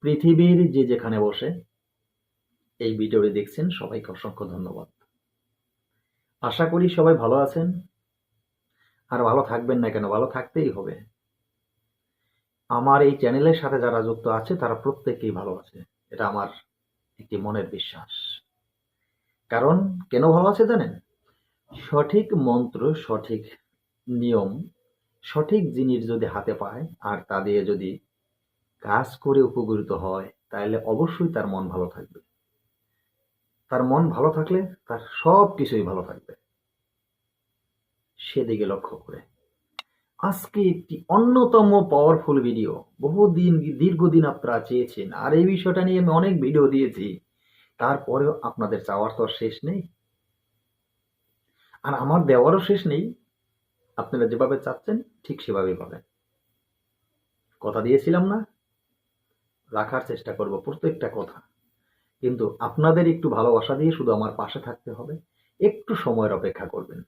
পৃথিবীর যে যেখানে বসে, এই ভিডিওটি দেখছেন, সবাইকে অসংখ্য ধন্যবাদ। আশা করি সবাই ভালো আছেন। আর ভালো থাকবেন না কেন, ভালো থাকতেই হবে। আমার এই চ্যানেলের সাথে যারা যুক্ত আছে, তারা প্রত্যেকেই ভালো আছে। এটা আমার একটি মনের বিশ্বাস। কারণ, কেন ভালো আছে জানেন? সঠিক মন্ত্র, সঠিক নিয়ম, সঠিক জিনিস যদি হাতে পায়, আর তা দিয়ে যদি কাজ করে উপকৃত হয় তাহলে অবশ্যই তার মন ভালো থাকবে। তার মন ভালো থাকলে তার সব কিছুই ভালো থাকবে। সেদিকে লক্ষ্য করে। আজকে একটি অন্যতম পাওয়ারফুল ভিডিও বহুদিন, দীর্ঘদিন আপনারা চেয়েছেন, আর এই বিষয়টা নিয়ে আমি অনেক ভিডিও দিয়েছি। তারপরেও আপনাদের চাওয়ার তো শেষ নেই। আর আমার দেওয়ারও শেষ নেই। আপনারা যেভাবে চাচ্ছেন, ঠিক সেভাবেই পাবেন। কথা দিয়েছিলাম না? রাখার চেষ্টা করব প্রত্যেকটা কথা। কিন্তু আপনাদের একটু ভালোবাসা দিয়ে শুধু আমার পাশে থাকতে হবে। একটু সময়ের অপেক্ষা করবেন।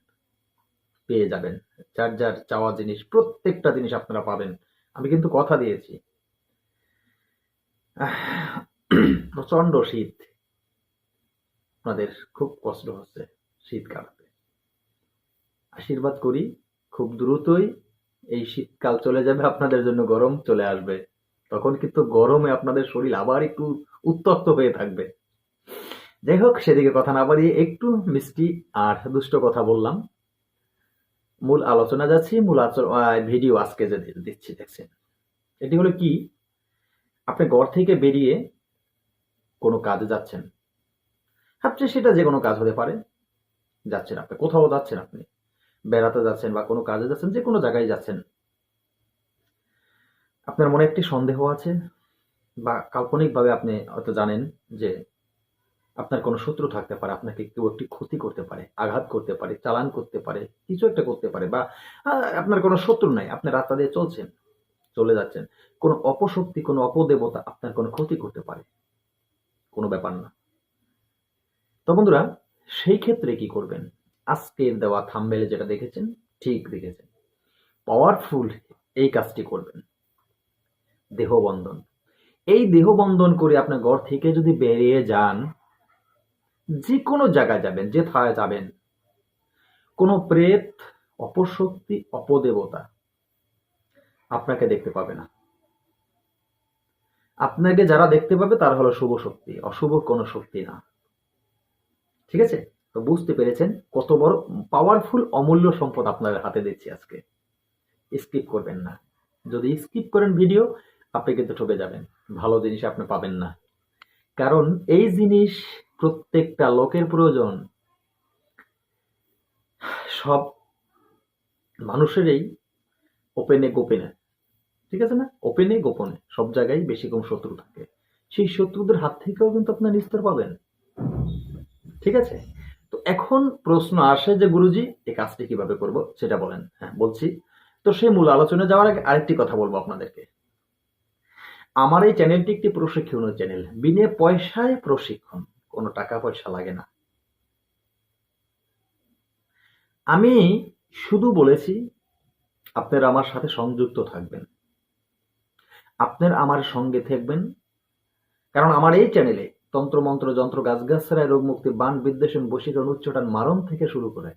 পেয়ে যাবেন। যার যার চাওয়া জিনিস প্রত্যেকটা জিনিস আপনারা পাবেন। আমি কিন্তু কথা দিয়েছি। আহ, প্রচণ্ড শীত। আপনাদের খুব কষ্ট হচ্ছে শীত কাটাতে। আশীর্বাদ করি খুব দ্রুতই এই শীতকাল চলে যাবে। আপনাদের জন্য গরম চলে আসবে। তখন কিন্তু গরমে আপনাদের শরীর আবার একটু উত্তপ্ত হয়ে থাকবে। যাই হোক, সেদিকে কথা না বাড়িয়ে একটু মিষ্টি আর দুষ্ট কথা বললাম। মূল আলোচনা যাচ্ছি, মূল ভিডিও আজকে যে দিচ্ছি, দেখছেন। এটি হলো কি? আপনি ঘর থেকে বেরিয়ে কোনো কাজে যাচ্ছেন। ভাবছেন সেটা যে কোনো কাজ হতে পারে। যাচ্ছেন আপনি, কোথাও যাচ্ছেন আপনি। বেড়াতে যাচ্ছেন বা কোনো কাজে যাচ্ছেন, যে কোনো জায়গায় যাচ্ছেন। আপনার মনে একটি সন্দেহ আছে? বা কাল্পনিকভাবে আপনি হয়তো জানেন যে আপনার কোনো শত্রু থাকতে পারে, আপনাকে কেউ একটি ক্ষতি করতে পারে, আঘাত করতে পারে, চালান করতে পারে, কিছু একটা করতে পারে বা আপনার কোনো শত্রু নাই, আপনি রাস্তা দিয়ে চলছেন, চলে যাচ্ছেন। কোনো অপশক্তি, কোনো অপদেবতা আপনার কোনো ক্ষতি করতে পারে। কোনো ব্যাপার না। তো বন্ধুরা, সেই ক্ষেত্রে কি করবেন? আজকের দেওয়া থাম্বেলে যেটা দেখেছেন, ঠিক দেখেছেন। পাওয়ারফুল এই কাজটি করবেন। দেহবন্ধন। এই দেহবন্ধন করে আপনার ঘর থেকে যদি বেরিয়ে যান যে কোনো জায়গায় যাবেন যে থায় যাবেন, কোনো প্রেত, অপশক্তি, অপদেবতা আপনাকে দেখতে পাবে না। আপনাকে যারা দেখতে পাবে, তারা হলো শুভ শক্তি, অশুভ কোনো শক্তি না। ঠিক আছে? তো বুঝতে পেরেছেন কত বড় পাওয়ারফুল অমূল্য সম্পদ আপনাদের হাতে দিচ্ছি আজকে। স্কিপ করবেন না। যদি স্কিপ করেন ভিডিও আপনি কিন্তু ঠকে যাবেন। ভালো জিনিস আপনি পাবেন না। কারণ এই জিনিস প্রত্যেকটা লোকের প্রয়োজন। সব মানুষেরই ওপেনে গোপনে। ঠিক আছে না? ওপেনে গোপনে। সব জায়গায় বেশি কম শত্রু থাকে। সেই শত্রুদের হাত থেকেও কিন্তু আপনার নিস্তার পাবেন। ঠিক আছে? তো এখন প্রশ্ন আসে যে, গুরুজি, এই কাজটি কীভাবে করব? সেটা বলেন। হ্যাঁ বলছি। তো সেই মূল আলোচনা যাওয়ার আগে আরেকটি কথা বলব আপনাদেরকে। আমার এই চ্যানেলটি একটি প্রশিক্ষণ চ্যানেল বিনে পয়সায় প্রশিক্ষণ, কোনো টাকা পয়সা লাগে না। আমি শুধু বলেছি, আপনারা আমার সাথে সংযুক্ত থাকবেন। আপনার আমার সঙ্গে থাকবেন। কারণ আমার এই চ্যানেলে তন্ত্রমন্ত্র যন্ত্র গাছগাছরায় রোগ মুক্তি বান, বিদ্বেষণ, বশীকরণ উচ্চটান মারণ থেকে শুরু করে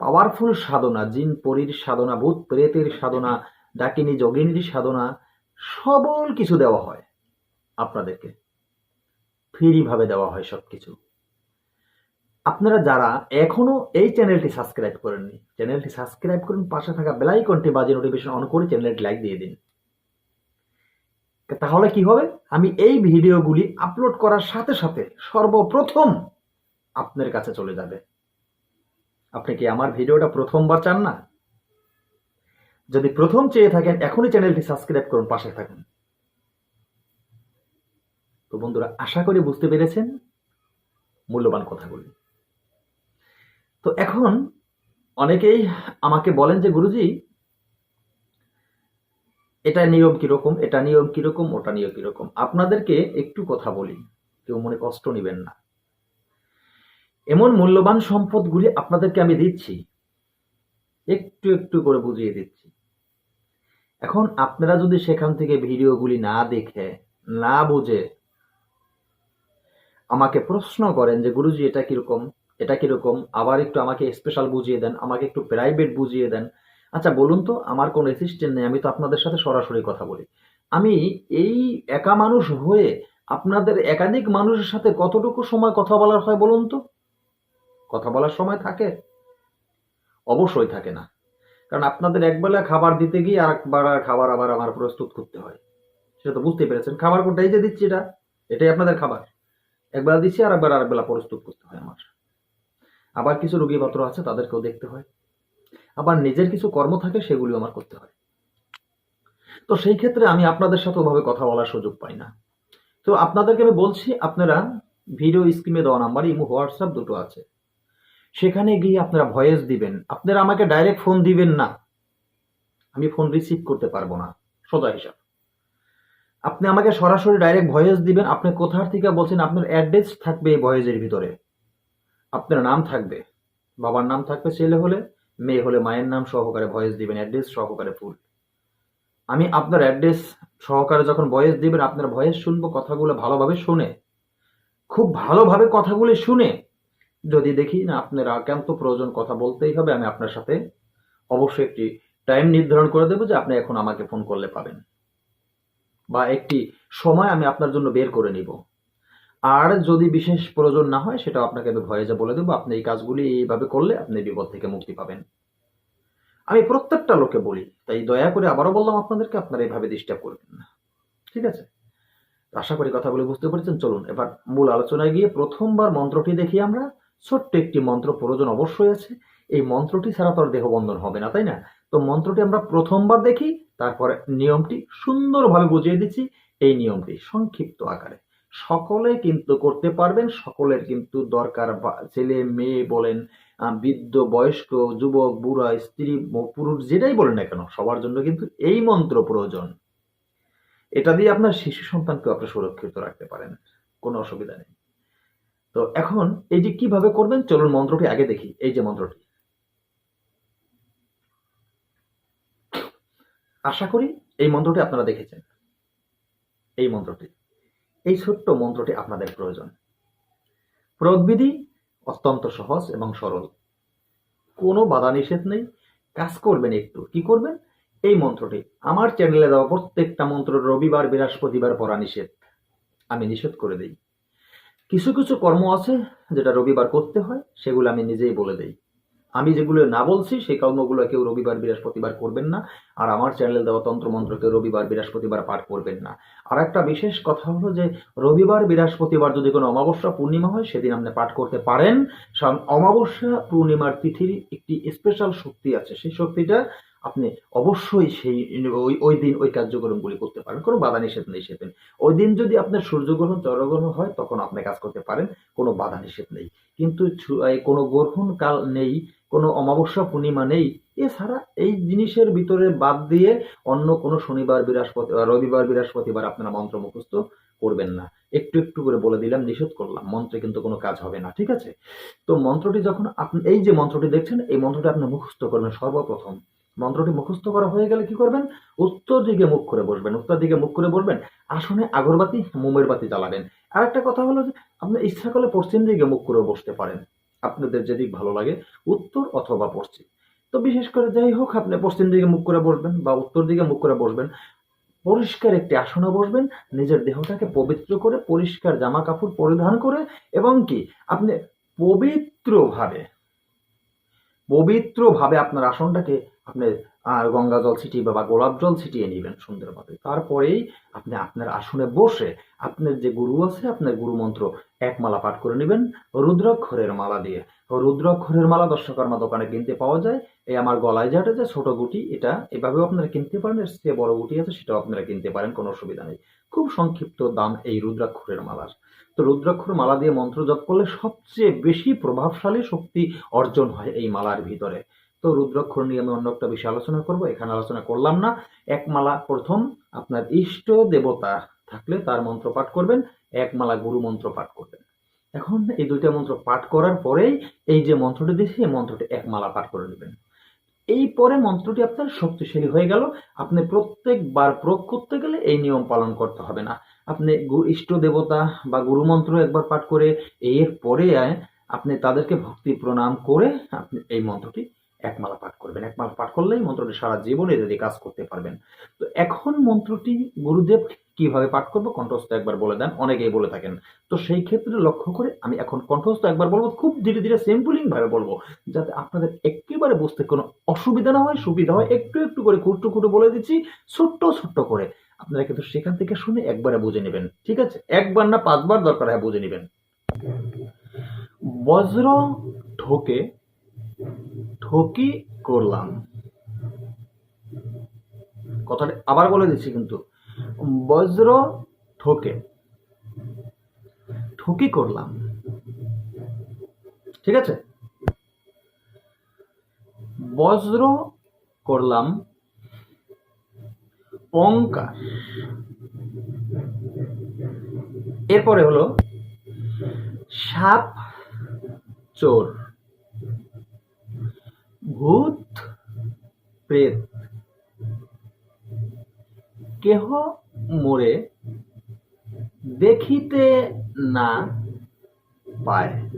পাওয়ারফুল সাধনা, জিন, পরীর সাধনা, ভূত, প্রেতের সাধনা, ডাকিনী, যোগিনীর সাধনা সবল কিছু দেওয়া হয় আপনাদেরকে। ফ্রি ভাবে দেওয়া হয় সবকিছু। আপনারা যারা এখনও এই চ্যানেলটি সাবস্ক্রাইব করেননি, চ্যানেলটি সাবস্ক্রাইব করুন, পাশে থাকা বেল আইকনটি বাজে নোটিফিকেশন অন করে চ্যানেলটি লাইক দিয়ে দিন। তাহলে কি হবে? আমি এই ভিডিওগুলি আপলোড করার সাথে সাথে সর্বপ্রথম আপনার কাছে চলে যাবে। আপনি কি আমার ভিডিওটা প্রথমবার চান না? যদি প্রথম চেয়ে থাকেন, এখনই চ্যানেলটি সাবস্ক্রাইব করুন, পাশে থাকুন। তো বন্ধুরা, আশা করি বুঝতে পেরেছেন মূল্যবান কথাগুলি। তো এখন অনেকেই আমাকে বলেন যে, গুরুজি, এটা নিয়ম কীরকম, এটা নিয়ম কীরকম, ওটা নিয়ম কীরকম? আপনাদেরকে একটু কথা বলি, কেউ মনে কষ্ট নেবেন না। এমন মূল্যবান সম্পদগুলি আপনাদেরকে আমি দিচ্ছি, একটু একটু করে বুঝিয়ে দিচ্ছি। এখন আপনারা যদি সেখান থেকে ভিডিওগুলি না দেখে, না বুঝে আমাকে প্রশ্ন করেন যে, গুরুজি, এটা কীরকম? এটা কীরকম? আবার একটু আমাকে স্পেশাল বুঝিয়ে দেন, আমাকে একটু প্রাইভেট বুঝিয়ে দেন। আচ্ছা বলুন তো, আমার কোনো অ্যাসিস্ট্যান্ট নেই, আমি তো আপনাদের সাথে সরাসরি কথা বলি। আমি এই একা মানুষ হয়ে আপনাদের একাধিক মানুষের সাথে কতটুকু সময় কথা বলার হয় বলুন তো? কথা বলার সময় থাকে? অবশ্যই থাকে না। কারণ আপনাদের একবেলা খাবার দিতে গিয়ে আর একবার খাবার আবার আমার প্রস্তুত করতে হয়। সেটা তো বুঝতে পেরেছেন। খাবার কোনটাই যে দিচ্ছি এটা? এটাই আপনাদের খাবার। একবেলা দিচ্ছি আর একবার আর প্রস্তুত করতে হয় আমার। আবার কিছু রোগীপত্র আছে, তাদেরকেও দেখতে হয়। আবার নিজের কিছু কর্ম থাকে, সেগুলিও আমার করতে হয়। তো সেই ক্ষেত্রে আমি আপনাদের সাথে ওভাবে কথা বলার সুযোগ পাই না। তো আপনাদেরকে আমি বলছি, আপনারা ভিডিও স্ক্রিনে দেওয়া নাম্বার ইমো, হোয়াটসঅ্যাপ দুটো আছে। সেখানে গিয়ে আপনারা ভয়েস দিবেন। আপনারা আমাকে ডাইরেক্ট ফোন দিবেন না। আমি ফোন রিসিভ করতে পারব না, সোজা হিসাব। আপনি আমাকে সরাসরি ডাইরেক্ট ভয়েস দিবেন। আপনি কোথার থেকে বলছেন? আপনার অ্যাড্রেস থাকবে এই ভয়েসের ভিতরে। আপনার নাম থাকবে, বাবার নাম থাকবে, ছেলে হলে, মেয়ে হলে মায়ের নাম সহকারে ভয়েস দিবেন অ্যাড্রেস সহকারে ফুল আমি আপনার অ্যাড্রেস সহকারে যখন ভয়েস দিবেন, আপনার ভয়েস শুনব, কথাগুলো ভালোভাবে শুনে। খুব ভালোভাবে কথাগুলো শুনে যদি দেখি, না, আপনার একান্ত প্রয়োজন কথা বলতেই হবে, আমি আপনার সাথে অবশ্যই একটি টাইম নির্ধারণ করে দেবো যে আপনি এখন আমাকে ফোন করলে পাবেন। বা একটি সময় আমি আপনার জন্য বের করে নিব। আর যদি বিশেষ প্রয়োজন না হয় সেটা আপনাকে আমি ভয়েসে বলে দেবো, আপনি এই কাজগুলি এইভাবে করলে আপনি বিপদ থেকে মুক্তি পাবেন। আমি প্রত্যেকটা লোকে বলি, তাই দয়া করে আবারও বললাম আপনাদেরকে, আপনারা এইভাবে ডিস্টার্ব করবেন না। ঠিক আছে? আশা করি কথাগুলো বুঝতে পেরেছেন। চলুন, এবার মূল আলোচনায় গিয়ে প্রথমবার মন্ত্রটি দেখি আমরা। ছোট্ট একটি মন্ত্র প্রয়োজন অবশ্যই আছে। এই মন্ত্রটি ছাড়া তো আর দেহবন্ধন হবে না, তাই না? তো মন্ত্রটি আমরা প্রথমবার দেখি, তারপরে নিয়মটি সুন্দরভাবে বুঝিয়ে দিচ্ছি। এই নিয়মটি সংক্ষিপ্ত আকারে। সকলে কিন্তু করতে পারবেন, সকলের কিন্তু দরকার ছেলে, মেয়ে বলেন বৃদ্ধ, বয়স্ক, যুবক, বুড়া, স্ত্রী পুরুষ, যেটাই বলেন না কেন, সবার জন্য কিন্তু এই মন্ত্র প্রয়োজন। এটা দিয়ে আপনার শিশু সন্তানকে আপনি সুরক্ষিত রাখতে পারেন, কোনো অসুবিধা নেই। তো এখন এই যে কীভাবে করবেন? চলুন মন্ত্রটি আগে দেখি, এই যে মন্ত্রটি। আশা করি এই মন্ত্রটি আপনারা দেখেছেন। এই মন্ত্রটি, এই ছোট্ট মন্ত্রটি আপনাদের প্রয়োজন। প্রয়োগবিধি অত্যন্ত সহজ এবং সরল। কোনো বাধা নিষেধ নেই। কাজ করবেন একটু। কি করবেন? এই মন্ত্রটি। আমার চ্যানেলে দেওয়া প্রত্যেকটা মন্ত্র রবিবার, বৃহস্পতিবার পড়া নিষেধ। আমি নিষেধ করে দেই। কিছু কিছু কর্ম আছে যেটা রবিবার করতে হয়, সেগুলো আমি নিজেই বলে দেই। আমি যেগুলো না বলছি, সেই কর্মগুলো কেউ রবিবার, বৃহস্পতিবার করবেন না, আর আমার চ্যানেলে দেওয়া তন্ত্র মন্ত্রকে রবিবার, বৃহস্পতিবার পাঠ করবেন না। আর একটা বিশেষ কথা হলো যে, রবিবার, বৃহস্পতিবার যদি কোনো অমাবস্যা পূর্ণিমা হয়, সেদিন আপনি পাঠ করতে পারেন। অমাবস্যা পূর্ণিমার তিথির একটি স্পেশাল শক্তি আছে। সেই শক্তিটা আপনি অবশ্যই সেই, ওই ওই দিন ওই কার্যক্রমগুলি করতে পারেন। কোনো বাধা নিষেধ নেই সেদিন। ওই দিন যদি আপনার সূর্যগ্রহণ, চন্দ্রগ্রহণ হয়, তখন আপনি কাজ করতে পারেন, কোনো বাধা নিষেধ নেই। কিন্তু কোনো গ্রহণ কাল নেই, কোনো অমাবস্যা পূর্ণিমা নেই, এছাড়া এই জিনিসের ভিতরে বাদ দিয়ে অন্য কোনো শনিবার, বৃহস্পতি রবিবার, বৃহস্পতিবার আপনারা মন্ত্র মুখস্থ করবেন না। একটু একটু করে বলে দিলাম, নিষেধ করলাম, মন্ত্রে কিন্তু কোনো কাজ হবে না, ঠিক আছে? তো মন্ত্রটি যখন আপনি, এই যে মন্ত্রটি দেখছেন, এই মন্ত্রটি আপনি মুখস্থ করবেন সর্বপ্রথম। মন্ত্রটি মুখস্থ করা হয়ে গেলে কি করবেন? উত্তর দিকে মুখ করে বসবেন, উত্তর দিকে মুখ করে বসবেন আসনে আগরবাতি, মোমের বাতি জ্বালাবেন। আর একটা কথা হলো যে, আপনি ইচ্ছা করলে পশ্চিম দিকে মুখ করে বসতে পারেন। আপনাদের যেদিক ভালো লাগে, উত্তর অথবা পশ্চিম। তো বিশেষ করে যাই হোক, আপনি পশ্চিম দিকে মুখ করে বসবেন বা উত্তর দিকে মুখ করে বসবেন, পরিষ্কার একটি আসনে বসবেন, নিজের দেহটাকে পবিত্র করে, পরিষ্কার জামা কাপড় পরিধান করে, এবং কি, আপনি পবিত্রভাবে পবিত্রভাবে আপনার আসনটাকে আপনি গঙ্গা জল ছিটিয়ে বা গোলাপ জল ছিটিয়ে নেবেন সুন্দরভাবে তারপরেই আপনি আপনার আসনে বসে আপনার যে গুরু আছে, আপনার গুরু মন্ত্র এক মালা পাঠ করে নেবেন। রুদ্রাক্ষরের মালা দিয়ে। রুদ্রাক্ষরের মালা দর্শকর্মা দোকানে কিনতে পাওয়া যায়। এই আমার গলায় যেটা যে ছোট গুটি, এটা এভাবেও আপনারা কিনতে পারেন। এর চেয়ে বড় গুটি আছে, সেটাও আপনারা কিনতে পারেন, কোনো অসুবিধা নেই। খুব সংক্ষিপ্ত দাম এই রুদ্রাক্ষরের মালার। তো রুদ্রাক্ষর মালা দিয়ে মন্ত্র জপ করলে সবচেয়ে বেশি প্রভাবশালী শক্তি অর্জন হয় এই মালার ভিতরে। তো রুদ্রাক্ষর নিয়ে আমি অন্য একটা বিষয়ে আলোচনা করব, এখানে আলোচনা করলাম না। এক মালা প্রথম, আপনার ইষ্ট দেবতা থাকলে তার মন্ত্র পাঠ করবেন এক মালা গুরু মন্ত্র পাঠ করবেন। এখন এই দুইটা মন্ত্র পাঠ করার পরেই এই যে মন্ত্রটি দিয়েছি, এই মন্ত্রটি এক মালা পাঠ করে নেবেন। এই পরে মন্ত্রটি আপনার শক্তিশালী হয়ে গেল। আপনি প্রত্যেকবার প্রয়োগ করতে গেলে এই নিয়ম পালন করতে হবে না। আপনি ইষ্ট দেবতা বা গুরু মন্ত্র একবার পাঠ করে এর পরে আপনি তাদেরকে ভক্তি প্রণাম করে আপনি এই মন্ত্রটি একমালা পাঠ করবেন। একমালা পাঠ করলেই মন্ত্রটি সারা জীবনে এদের কাজ করতে পারবেন। তো এখন মন্ত্রটি গুরুদেব কীভাবে পাঠ করব কণ্ঠস্থ একবার বলে দেন, অনেকেই বলে থাকেন। তো সেই ক্ষেত্রে লক্ষ্য করে আমি এখন কণ্ঠস্থ একবার বলব, খুব ধীরে ধীরে সিম্পলিং ভাবে বলব, যাতে আপনাদের একেবারে বুঝতে কোনো অসুবিধা না হয়, সুবিধা হয়, একটু একটু করে খুঁটু খুঁটু বলে দিচ্ছি, ছোট্ট ছোট্ট করে। আপনারা কিন্তু সেখান থেকে শুনে একবারে বুঝে নেবেন, ঠিক আছে? একবার না পাঁচবার দরকার হয় বুঝে নেবেন। বজ্র ঠোকে ঠকি করলাম। কথাটা আবার বলে দিচ্ছি কিন্তু। বজ্র ঠোকে। ঠকি করলাম। ঠিক আছে? বজ্র করলাম। অঙ্কার। এরপরে হলো সাপ চোর ভূত প্রেত। কেহ মোরে দেখিতে না পায়।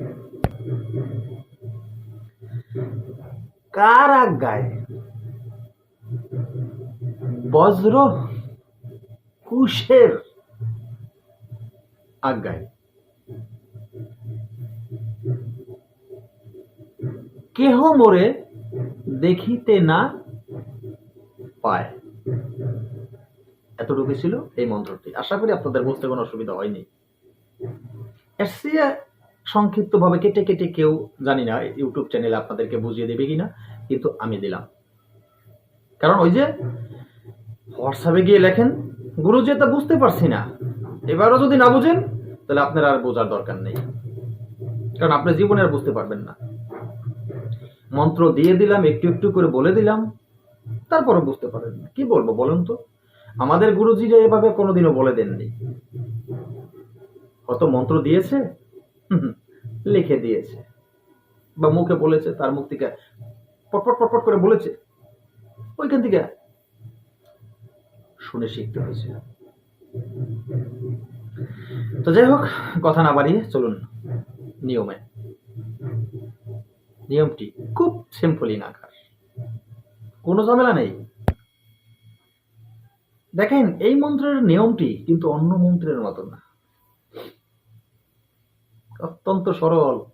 কার আজ্ঞায় বজ্র কুশের আজ্ঞায়। কেহ মোরে দেখিতে না পায়। এতটুকু ছিল এই মন্ত্রটি। আশা করি আপনাদের বুঝতে কোনো অসুবিধা হয়নি। এর চেয়ে সংক্ষিপ্ত ভাবে কেটে কেটে কেউ জানি না, ইউটিউব চ্যানেলে আপনাদেরকে বুঝিয়ে দেবে কিনা, কিন্তু আমি দিলাম। কারণ ওই যে হোয়াটসঅ্যাপে গিয়ে লেখেন গুরুজি তা বুঝতে পারছি না। এবারও যদি না বুঝেন, তাহলে আপনার আর বোঝার দরকার নেই। কারণ আপনি জীবনে আর বুঝতে পারবেন না। মন্ত্র দিয়ে দিলাম, একটু একটু করে বলে দিলাম। তারপরে বুঝতে পারেন না। কি বলব বলুন তো? আমাদের গুরুজিরা এভাবে কোনোদিনও বলে দেননি। কত মন্ত্র দিয়েছে লিখে দিয়েছে। বা মুখে বলেছে, তার মুখ থেকে পটপট পটপট করে বলেছে। ওইখান থেকে শুনে শিখতে হয়েছে। তো যাই হোক, কথা না বাড়িয়ে চলুন নিয়মে। নিয়মটি খুব সিম্পলি নাকার কোনো ঝামেলা নেই। দেখেন, এই মন্ত্রের নিয়মটি কিন্তু অন্য মন্ত্রের মতো না। অত্যন্ত সরল।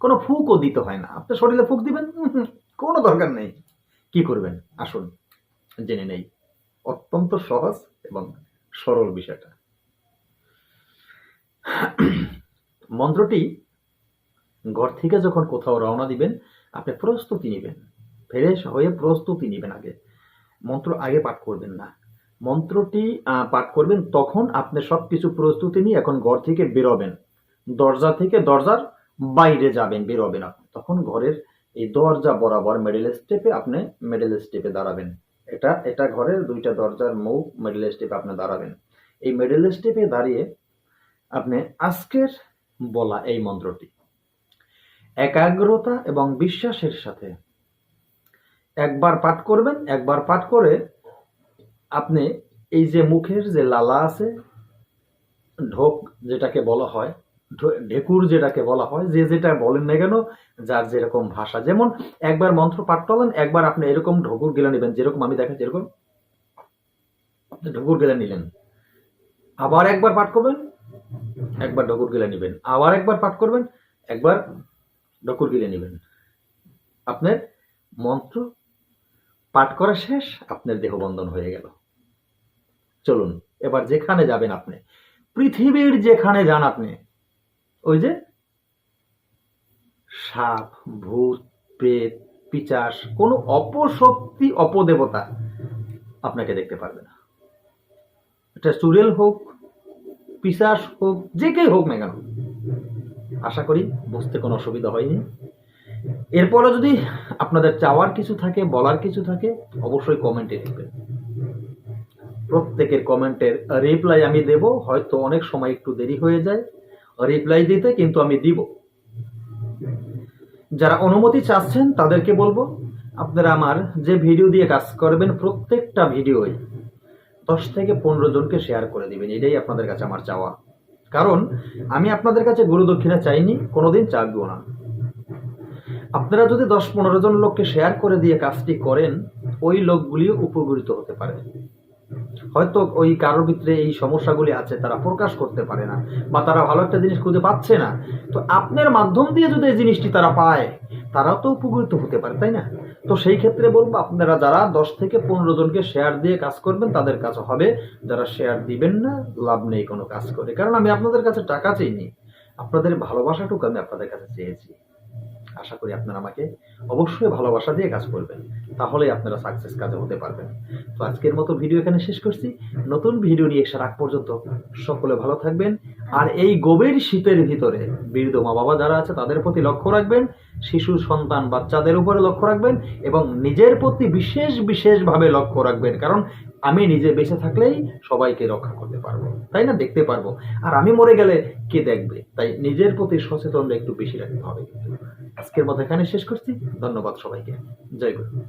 কোনো ফুকও দিতে হয় না। আপনি শরীরে ফুক দিবেন কোনো দরকার নেই। কি করবেন? আসুন, জেনে নেই। অত্যন্ত সহজ এবং সরল বিষয়টা। মন্ত্রটি ঘর থেকে যখন কোথাও রওনা দিবেন, আপনি প্রস্তুতি নেবেন। ফ্রেশ হয়ে প্রস্তুতি নেবেন আগে। মন্ত্র আগে পাঠ করবেন না। মন্ত্রটি পাঠ করবেন তখন আপনি সবকিছু প্রস্তুতি নিয়ে এখন ঘর থেকে বেরোবেন। দরজা থেকে দরজার বাইরে যাবেন, বেরোবেন তখন ঘরের এই দরজা বরাবর মিডল স্টেপে আপনি মিডল স্টেপে দাঁড়াবেন। এটা এটা ঘরের দুইটা দরজার মুখ মিডল স্টেপে আপনি দাঁড়াবেন। এই মিডল স্টেপে দাঁড়িয়ে আপনি আজকের বলা এই মন্ত্রটি। একাগ্রতা এবং বিশ্বাসের সাথে একবার পাঠ করবেন, একবার পাঠ করে আপনি এই যে মুখের যে লালা আছে, ঢোক যেটাকে বলা হয় ঢেকুর যেটাকে বলা হয়, যে যেটা বলেন না কেন, যার যেরকম ভাষা। যেমন একবার মন্ত্র পাঠ করলেন, একবার আপনি এরকম ঢকুর গেলে নেবেন, যেরকম আমি দেখাচ্ছি, এরকম ঢকুর গেলে নিলেন। আবার একবার পাঠ করবেন, একবার ঢকুর গেলে নেবেন। আবার একবার পাঠ করবেন, একবার ঢকুর গিলে নেবেন। আপনার মন্ত্র পাঠ করা শেষ, আপনার দেহবন্ধন হয়ে গেল। চলুন, এবার যেখানে যাবেন আপনি, পৃথিবীর যেখানে যান আপনি, ওই যে সাপ, ভূত, প্রেত, পিচাস, কোনো অপশক্তি, অপদেবতা আপনাকে দেখতে পারবে না। এটা চুড়েল হোক, পিসাস হোক, যে কেই হোক না কেন, আশা করি বুঝতে কোনো অসুবিধা হয়নি। এরপরে যদি আপনাদের চাওয়ার কিছু থাকে, বলার কিছু থাকে, অবশ্যই কমেন্টে লিখবেন। প্রত্যেকের কমেন্টের রিপ্লাই আমি দেব, হয়তো অনেক সময় একটু দেরি হয়ে যায়। রিপ্লাই দিতে কিন্তু আমি দিব। যারা অনুমতি চাচ্ছেন, তাদেরকে বলব, আপনারা আমার যে ভিডিও দিয়ে কাজ করবেন, প্রত্যেকটা ভিডিওই দশ থেকে পনেরো জনকে শেয়ার করে দিবেন। এটাই আপনাদের কাছে আমার চাওয়া। কারণ, আমি আপনাদের কাছে গুরু দক্ষিণা চাইনি, কোনোদিন চাইব না। আপনারা যদি দশ পনেরো জন লোককে শেয়ার করে দিয়ে কাজটি করেন, ওই লোকগুলিও উপকৃত হতে পারে। হয়তো ওই কারোর ভিতরে এই সমস্যাগুলি আছে, তারা প্রকাশ করতে পারে না, বা তারা ভালো একটা জিনিস খুঁজে পাচ্ছে না। তো আপনার মাধ্যম দিয়ে যদি এই জিনিসটি তারা পায়, তারাও তো উপকৃত হতে পারে, তাই না? তো সেই ক্ষেত্রে বলব, আপনারা যারা দশ থেকে পনেরো জনকে শেয়ার দিয়ে কাজ করবেন, তাদের কাছে হবে যারা শেয়ার দিবেন না, লাভ নেই কোনো কাজ করে। কারণ আমি আপনাদের কাছে টাকা চাইনি। আপনাদের ভালোবাসাটুকু আমি আপনাদের কাছে চেয়েছি। আশা করি আপনারা আমাকে অবশ্যই ভালোবাসা দিয়ে কাজ করবেন। তাহলেই আপনারা সাকসেস কাজে হতে পারবেন। তো আজকের মতো ভিডিও এখানে শেষ করছি। নতুন ভিডিও নিয়ে এসে রাখ পর্যন্ত সকলে ভালো থাকবেন। আর এই গভীর শীতের ভিতরে বৃদ্ধ মা বাবা যারা আছে, তাদের প্রতি লক্ষ্য রাখবেন। শিশু, সন্তান, বাচ্চাদের উপরে লক্ষ্য রাখবেন এবং নিজের প্রতি বিশেষ, বিশেষভাবে লক্ষ্য রাখবেন। কারণ আমি নিজে বেঁচে থাকলেই সবাইকে রক্ষা করতে পারব। তাই না? দেখতে পারব। আর আমি মরে গেলে কে দেখবে? তাই নিজের প্রতি সচেতনটা একটু বেশি রাখতে হবে। আজকের মতো এখানে শেষ করছি। ধন্যবাদ সবাইকে। জয় গুরু।